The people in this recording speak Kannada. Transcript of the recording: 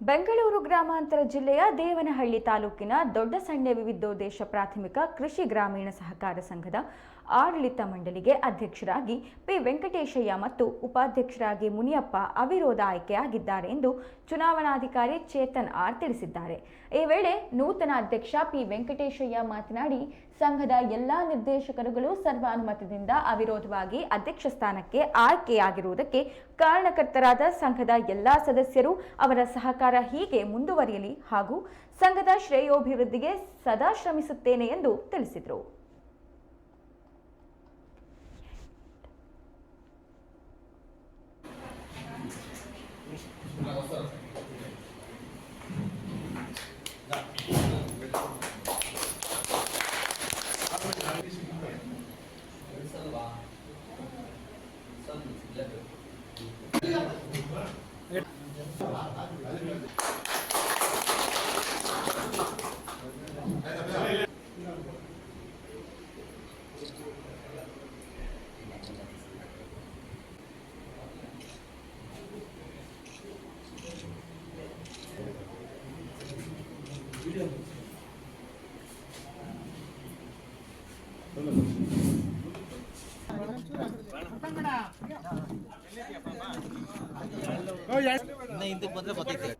ಬೆಂಗಳೂರು ಗ್ರಾಮಾಂತರ ಜಿಲ್ಲೆಯ ದೇವನಹಳ್ಳಿ ತಾಲೂಕಿನ ದೊಡ್ಡ ಸಣ್ಣ ವಿವಿಧೋದ್ದೇಶ ಪ್ರಾಥಮಿಕ ಕೃಷಿ ಗ್ರಾಮೀಣ ಸಹಕಾರ ಸಂಘದ ಆಡಳಿತ ಮಂಡಳಿಗೆ ಅಧ್ಯಕ್ಷರಾಗಿ ಪಿ ವೆಂಕಟೇಶಯ್ಯ ಮತ್ತು ಉಪಾಧ್ಯಕ್ಷರಾಗಿ ಮುನಿಯಪ್ಪ ಅವಿರೋಧ ಆಯ್ಕೆಯಾಗಿದ್ದಾರೆ ಎಂದು ಚುನಾವಣಾಧಿಕಾರಿ ಚೇತನ್ ಆರ್ ತಿಳಿಸಿದ್ದಾರೆ. ಈ ವೇಳೆ ನೂತನ ಅಧ್ಯಕ್ಷ ಪಿ ವೆಂಕಟೇಶಯ್ಯ ಮಾತನಾಡಿ, ಸಂಘದ ಎಲ್ಲಾ ನಿರ್ದೇಶಕರುಗಳು ಸರ್ವಾನುಮತದಿಂದ ಅವಿರೋಧವಾಗಿ ಅಧ್ಯಕ್ಷ ಸ್ಥಾನಕ್ಕೆ ಆಯ್ಕೆಯಾಗಿರುವುದಕ್ಕೆ ಕಾರಣಕರ್ತರಾದ ಸಂಘದ ಎಲ್ಲಾ ಸದಸ್ಯರು ಅವರ ಸಹಕಾರ ಹೀಗೆ ಮುಂದುವರಿಯಲಿ ಹಾಗೂ ಸಂಘದ ಶ್ರೇಯೋಭಿವೃದ್ಧಿಗೆ ಸದಾ ಶ್ರಮಿಸುತ್ತೇನೆ ಎಂದು ತಿಳಿಸಿದರು. Gracias. नहीं तो मतलब बताइए